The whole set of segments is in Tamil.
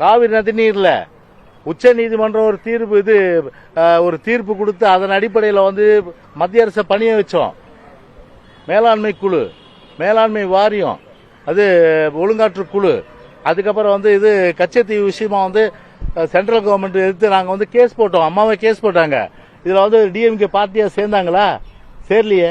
காவிரி நதி நீர்ல. உச்ச நீதிமன்றம் ஒரு தீர்ப்பு இது ஒரு தீர்ப்பு கொடுத்து அதன் அடிப்படையில் வந்து மத்திய அரசை பணிய வச்சோம். மேலாண்மை குழு மேலாண்மை வாரியம் அது ஒழுங்காற்று குழு. அதுக்கப்புறம் வந்து இது கச்சத்தீவு விஷயமா வந்து சென்ட்ரல் கவர்மெண்ட் எடுத்து நாங்கள் வந்து கேஸ் போட்டோம். அம்மாவை கேஸ் போட்டாங்க. இதில் வந்து டிஎம்கே பார்ட்டியாக சேர்ந்தாங்களா? சேரலையே.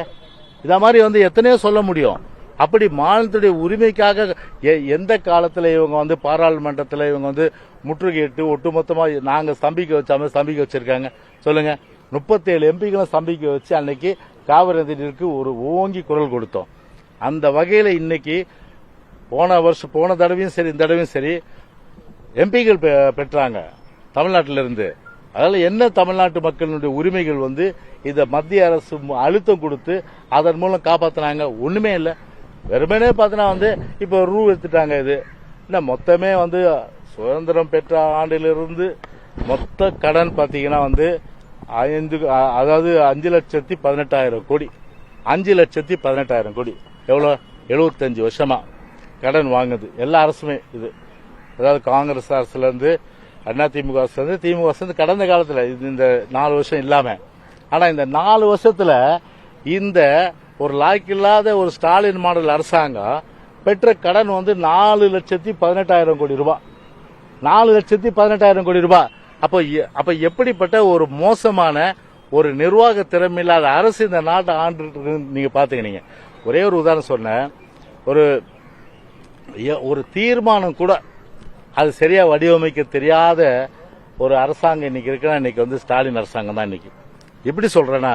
இதை மாதிரி வந்து எத்தனையோ சொல்ல முடியும். அப்படி மாநிலத்துடைய உரிமைக்காக எ- எந்த காலத்தில் இவங்க வந்து பாராளுமன்றத்தில் இவங்க வந்து முற்றுகையிட்டு ஒட்டுமொத்தமாக நாங்கள் ஸ்தம்பிக்க வச்சாமல் ஸ்தம்பிக்க வச்சுருக்காங்க? சொல்லுங்கள் முப்பத்தேழு எம்பிகளும் ஸ்தம்பிக்க வச்சு அன்னைக்கு காவிரி நதிநீருக்கு ஒரு ஓங்கி குரல் கொடுத்தோம். அந்த வகையில் இன்னைக்கு போன வருஷம் போன தடவையும் சரி இந்த தடவையும் சரி எம்பிகள் பெ- பெற்றாங்க. தமிழ்நாட்டிலிருந்து. அதனால என்ன தமிழ்நாட்டு மக்களுடைய உரிமைகள் வந்து இதை மத்திய அரசு அழுத்தம் கொடுத்து அதன் மூலம் காப்பாற்றினாங்க ஒன்றுமே இல்லை. வெறுமனே பார்த்தீங்கன்னா வந்து இப்போ ரூ எடுத்துட்டாங்க இது. என்ன மொத்தமே வந்து சுதந்திரம் பெற்ற ஆண்டிலிருந்து மொத்த கடன் பார்த்தீங்கன்னா வந்து ஐந்து அதாவது அஞ்சு லட்சத்தி பதினெட்டாயிரம் கோடி. அஞ்சு லட்சத்தி பதினெட்டாயிரம் கோடி. எவ்வளோ? எழுபத்தஞ்சு வருஷமா கடன் வாங்குது. எல்லா அரசுமே இது. அதாவது காங்கிரஸ் அரசுலேருந்து அண்ணா திமுக அரசுலேருந்து திமுக அரசு கடந்த காலத்தில் இது இந்த நாலு வருஷம் இல்லாமல் ஆனால் இந்த நாலு வருஷத்தில் இந்த ஒரு லாய்க்கில்லாத ஒரு ஸ்டாலின் மாடல் அரசாங்கம் பெற்ற கடன் வந்து நாலு லட்சத்தி பதினெட்டாயிரம் கோடி ரூபாய். நாலு லட்சத்தி பதினெட்டாயிரம் கோடி ரூபாய். அப்போ அப்போ எப்படிப்பட்ட ஒரு மோசமான ஒரு நிர்வாக திறமையில்லாத அரசு இந்த நாட்டை ஆண்டு நீங்க பாத்துக்கினீங்க. ஒரே ஒரு உதாரணம் சொன்னேன். ஒரு ஒரு தீர்மானம் கூட அது சரியா வடிவமைக்க தெரியாத ஒரு அரசாங்கம் இன்னைக்கு இருக்குன்னா இன்னைக்கு வந்து ஸ்டாலின் அரசாங்கம் தான் இன்னைக்கு. எப்படி சொல்றேன்னா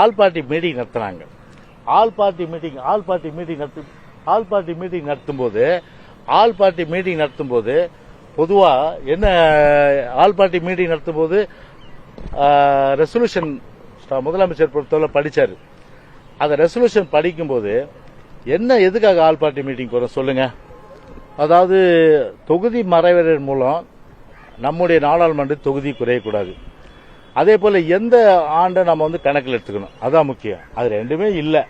ஆல் பார்ட்டி மீட்டிங் நடத்துனாங்க. All party meeting all party meeting நடத்து ஆல் பார்ட்டி மீட்டிங் நடத்தும் போது ஆல் பார்ட்டி மீட்டிங் நடத்தும் போது என்ன ஆல் பார்ட்டி மீட்டிங் நடத்தும் போது ரெசல்யூஷன் முதலமைச்சர் பொறுத்தவரை படித்தார் அந்த ரெசல்யூஷன் படிக்கும்போது என்ன எதுக்காக ஆல் பார்ட்டி மீட்டிங் போகிறோம் சொல்லுங்கள் அதாவது தொகுதி மறைவதன் மூலம் நம்முடைய நாடாளுமன்ற தொகுதி குறையக்கூடாது. அதே போல் எந்த ஆண்டை நம்ம வந்து கணக்கில் எடுத்துக்கணும். அதான் முக்கியம். அது ரெண்டுமே இல்லை.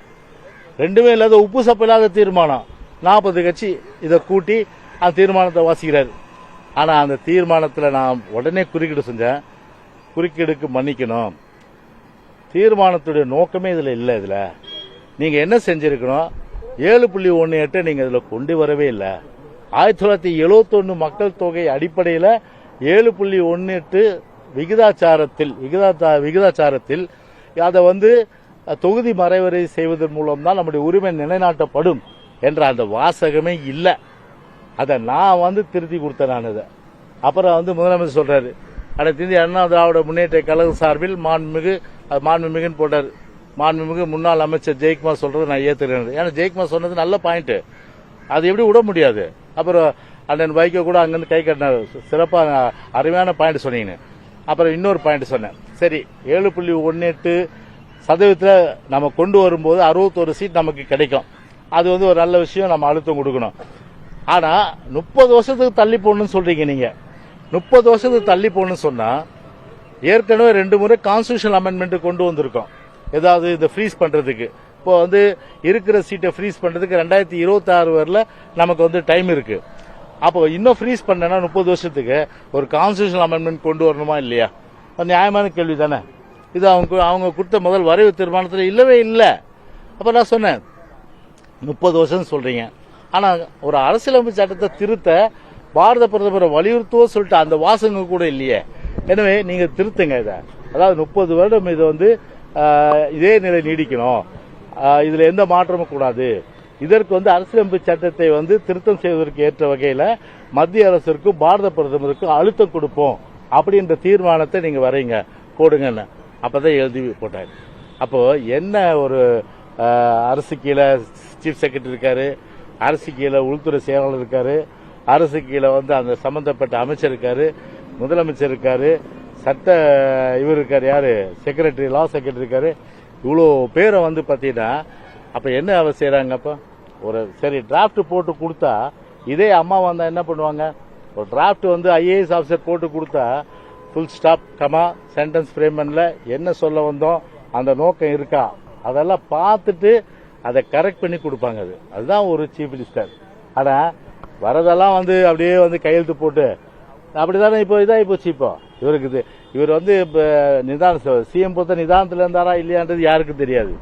ரெண்டுமே இல்லாத உப்பு சப்பு இல்லாத தீர்மானம். நாற்பது கட்சி இதை கூட்டி அந்த தீர்மானத்தை வாசிக்கிறார். ஆனால் அந்த தீர்மானத்தில் நான் உடனே குறுக்கீடு செஞ்சேன். குறுக்கீடுக்கு மன்னிக்கணும். தீர்மானத்துடைய நோக்கமே இதில் இல்லை இதில். நீங்கள் என்ன செஞ்சுருக்கணும்? ஏழு புள்ளி ஒன்று எட்டை நீங்கள் இதில் கொண்டு வரவே இல்லை. ஆயிரத்தி தொள்ளாயிரத்தி எழுபத்தொன்று மக்கள் தொகை அடிப்படையில் ஏழு புள்ளி ஒன்று எட்டு விகிதாச்சாரத்தில் விகிதாச்சா- விகிதாச்சாரத்தில் அதை வந்து தொகுதி மறைவரை செய்வதன் மூலம் தான் நம்முடைய உரிமை நிலைநாட்டப்படும் என்ற அந்த வாசகமே இல்லை. அதை நான் வந்து திருத்தி கொடுத்தேன் நான் இதை. அப்புறம் வந்து முதலமைச்சர் சொல்கிறாரு அடுத்த இந்திய அண்ணா திராவிட முன்னேற்ற கழக சார்பில் மாண்புமிகு மாண்புமிகுன்னு போட்டார். மாண்புமிகு முன்னாள் அமைச்சர் ஜெயக்குமார் சொல்கிறது நான் ஏத்துக்கிறேன். ஏன்னா ஜெயக்குமார் சொன்னது நல்ல பாயிண்ட்டு அது எப்படி விட முடியாது? அப்புறம் அண்ணன் வைகோ கூட அங்கேருந்து கை கட்டினார். சிறப்பாக அருமையான பாயிண்ட் சொன்னீங்கன்னு. அப்புறம் இன்னொரு பாயிண்ட் சொன்னேன். சரி ஏழு புள்ளி ஒன்று எட்டு சதவீதத்தில் நம்ம கொண்டு வரும்போது அறுபத்தோரு சீட் நமக்கு கிடைக்கும். அது வந்து ஒரு நல்ல விஷயம் நம்ம அழுத்தம் கொடுக்கணும். ஆனால் முப்பது வருஷத்துக்கு தள்ளி போகணும்னு சொல்கிறீங்க நீங்கள் முப்பது வருஷத்துக்கு தள்ளி போடணும்னு சொன்னால் ஏற்கனவே ரெண்டு முறை கான்ஸ்டியூஷன் அமெண்ட்மெண்ட் கொண்டு வந்திருக்கோம். ஏதாவது இந்த ஃப்ரீஸ் பண்ணுறதுக்கு இப்போ வந்து இருக்கிற சீட்டை ஃப்ரீஸ் பண்ணுறதுக்கு ரெண்டாயிரத்தி இருபத்தாறு வரல நமக்கு வந்து டைம் இருக்குது அப்போ இன்னும் ஃப்ரீஸ் பண்ணனா முப்பது வருஷத்துக்கு ஒரு கான்ஸ்டியூஷன் அமெண்ட்மெண்ட் கொண்டு வரணுமா இல்லையா? நியாயமான கேள்வி தானே இது அவங்க அவங்க கொடுத்த முதல் வரைவு தீர்மானத்தில் இல்லவே இல்லை. அப்போ நான் சொன்னேன் முப்பது வருஷம் சொல்கிறீங்க ஆனால் ஒரு அரசியலமைப்பு சட்டத்தை திருத்த பாரத பிரதமரை வலியுறுத்துவோம் சொல்லிட்டு அந்த வாசகம் கூட இல்லையே. எனவே நீங்கள் திருத்துங்க இதை. அதாவது முப்பது வருடம் இது வந்து இதே நிலை நீடிக்கணும். இதில் எந்த மாற்றமும் கூடாது. இதற்கு வந்து அரசியலமைப்பு சட்டத்தை வந்து திருத்தம் செய்வதற்கு ஏற்ற வகையில் மத்திய அரசிற்கும் பாரத பிரதமருக்கும் அழுத்தம் கொடுப்போம் அப்படின்ற தீர்மானத்தை நீங்கள் வரைங்க போடுங்கன்னு. அப்பதான் எழுதி போட்டார். அப்போது என்ன ஒரு அரசு கீழே சீஃப் செக்ரட்டரி இருக்காரு அரசு கீழே உள்துறை செயலாளர் இருக்காரு அரசு கீழே வந்து அந்த சம்பந்தப்பட்ட அமைச்சர் இருக்காரு முதலமைச்சர் இருக்காரு சட்ட இவர் இருக்கார் யார்? செக்ரட்டரி லா செக்ரட்டரி இருக்காரு. இவ்வளோ பேரை வந்து பார்த்தீங்கன்னா அப்போ என்ன அவர் செய்கிறாங்க அப்போ? ஒரு சரி டிராஃப்ட் போட்டு கொடுத்தா இதே அம்மா வந்தால் என்ன பண்ணுவாங்க? ஒரு டிராஃப்ட் வந்து ஐஏஎஸ் ஆஃபீஸர் போட்டு கொடுத்தா ஃபுல் ஸ்டாப் கமா சென்டென்ஸ் ஃப்ரேமனில் என்ன சொல்ல வந்தோம்? அந்த நோக்கம் இருக்கா? அதெல்லாம் பார்த்துட்டு அதை கரெக்ட் பண்ணி கொடுப்பாங்க அது. அதுதான் ஒரு சீஃப் மினிஸ்டர் ஆனால் வரதெல்லாம் வந்து அப்படியே வந்து கையெழுத்து போட்டு அப்படி தானே இப்போ இதாகி போச்சு இப்போ? இவருக்கு இது இவர் வந்து இப்போ நிதானம் சிஎம் பொறுத்த நிதானத்தில் இருந்தாரா இல்லையான்றது யாருக்கும் தெரியாது.